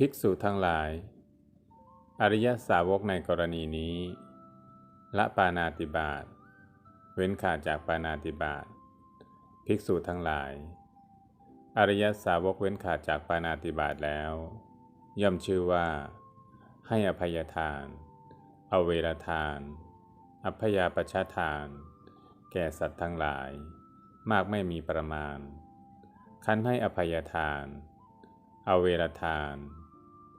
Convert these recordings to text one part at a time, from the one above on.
ภิกษุทั้งหลาย อริยสาวกในกรณีนี้ ละปานาติบาตเว้นขาดจากปานาติบาตภิกษุทั้งหลาย อริยสาวกเว้นขาดจากปานาติบาตแล้ว ย่อมชื่อว่า ให้อภัยทานเอาเวรทาน อัพยาปชาทาน แก่สัตว์ทั้งหลาย มากไม่มีประมาณ คันให้อภัยทานเอาเวรทาน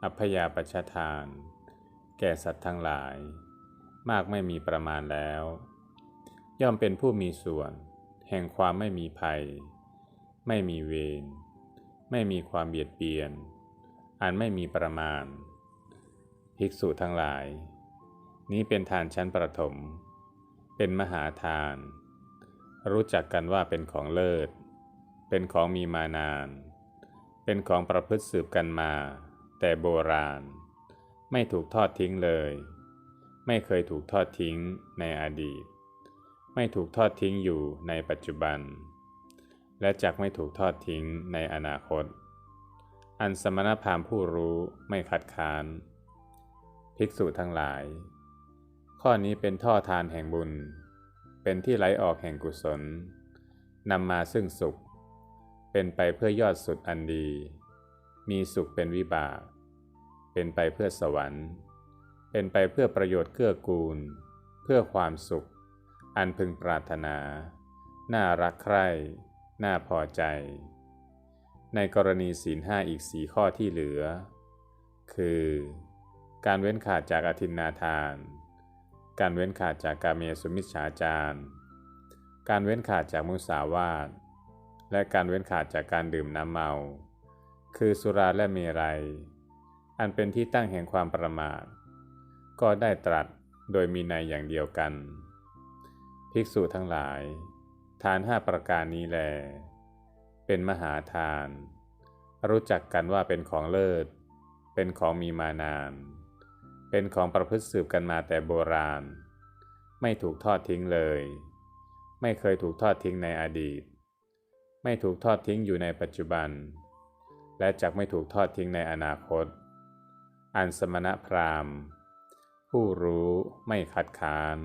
อัพยาปชาทาน แก่สัตว์ทั้งหลาย มากไม่มีประมาณแล้ว ย่อมเป็นผู้มีส่วน แห่งความไม่มีภัย ไม่มีเวรไม่มีความเบียดเบียน อันไม่มีประมาณ ภิกษุทั้งหลาย นี้เป็นทานชั้นประถม เป็นมหาทาน รู้จักกันว่าเป็นของเลิศ เป็นของมีมานาน เป็นของประพฤติสืบกันมา แต่โบราณ ไม่ถูกทอดทิ้งเลย ไม่เคยถูกทอดทิ้งในอดีต ไม่ถูกทอดทิ้งอยู่ในปัจจุบัน และจักไม่ถูกทอดทิ้งในอนาคต อันสมณพราหมณ์ผู้รู้ไม่คัดค้าน ภิกษุทั้งหลาย ข้อนี้เป็นท่อทานแห่งบุญ เป็นที่ไหลออกแห่งกุศลนำมาซึ่งสุข เป็นไปเพื่อยอดสุดอันดี มีสุขเป็นวิบาก เป็นไปเพื่อสวรรค์ เป็นไปเพื่อประโยชน์เกื้อกูล เพื่อความสุข อันพึงปรารถนา น่ารักใคร่ น่าพอใจ ในกรณีศีลห้าอีกสีข้อที่เหลือ คือ การเว้นขาดจากอธินนาทาน การเว้นขาดจากกาเมสุมิชฌาจารการเว้นขาดจากมุสาวาทและการเว้นขาดจากการดื่มน้ำเมา คือสุราและเมรัย อันเป็นที่ตั้งแห่งความประมาท ก็ได้ตรัสโดยมีในอย่างเดียวกัน ภิกษุทั้งหลาย ทานห้าประการนี้แล เป็นมหาทาน รู้จักกันว่าเป็นของเลิศ เป็นของมีมานาน เป็นของประพฤติสืบกันมาแต่โบราณ ไม่ถูกทอดทิ้งเลย ไม่เคยถูกทอดทิ้งในอดีต ไม่ถูกทอดทิ้งอยู่ในปัจจุบัน และจะไม่ถูกทอดทิ้งในอนาคต อันสมณพราหมณ์ ผู้รู้ไม่ขัดขาน